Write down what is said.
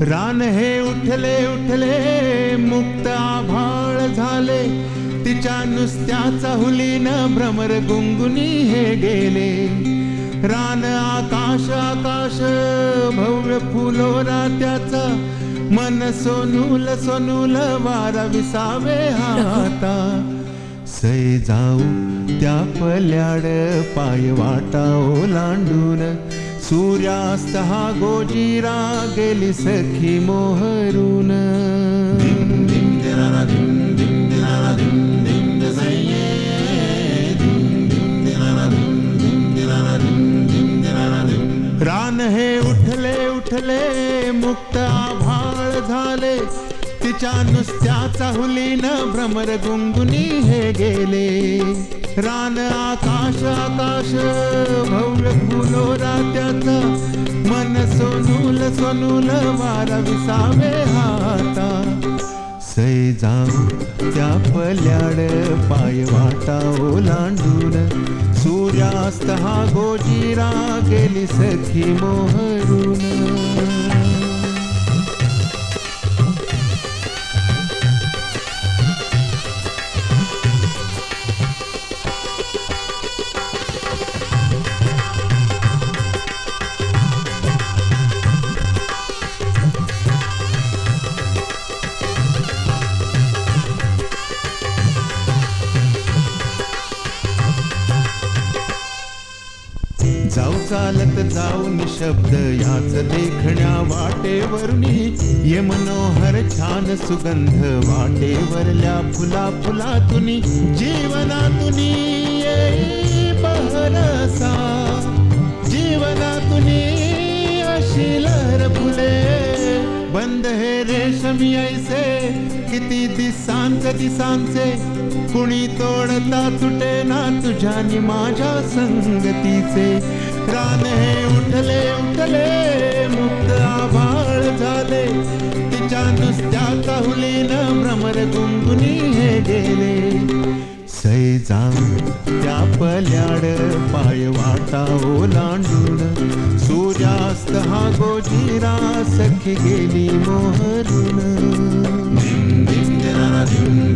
रान हे उठले उठले मुक्त आभाळ झाले. तिच्या नुसत्याचा हुलीन भ्रमर गुंगुनी हे गेले. रान आकाश आकाश भव्य फुलोरा त्याचा. मन सोनूल सोनूल वारा विसावे हाता सै जाऊ त्या पल्याड पाय वाटा ओलांडून सूर्यास्त हा गोजीरा गेली सखी मोहरून. रान हे उठले उठले मुक्त आभाळ झाले. तिच्या नुसत्या चाहुलीनं भ्रमर गुंगुनी हे गेले. रान आकाश आकाश भव्य फुलोरा त्याचा मन सोनूल सोनूल वारा विसावे हाता. सै जाऊ त्या पल्याड पाय वाटा ओलांडून सूर्यास्त हा गोजीरा गेली सखी मोहरून. जाऊ चालत जाऊ निशब्द याच देखण्या वाटेवरुनी. ये मनोहर छान सुगंध वाटेवरल्या फुला फुलातून जीवनातुनी येई बहरसा जीवनातुनी अशी लहर फुले. बंद हे रेशमी ऐसे किती दिसांचे दिसांचे. कुणी तोडता तुटे ना तुझ्यानी माझ्या संगतीचे. रान हे उठले उठले मुक्त आभाळ झाले. तिच्या नुसत्या हुलीन भ्रमर गुंगुनी हे गेले. सैजा त्या पल्याड पाय वाटा ओलांडून सूर्यास्त हा गोजीरा सखी गेली मोहरून. Adonai.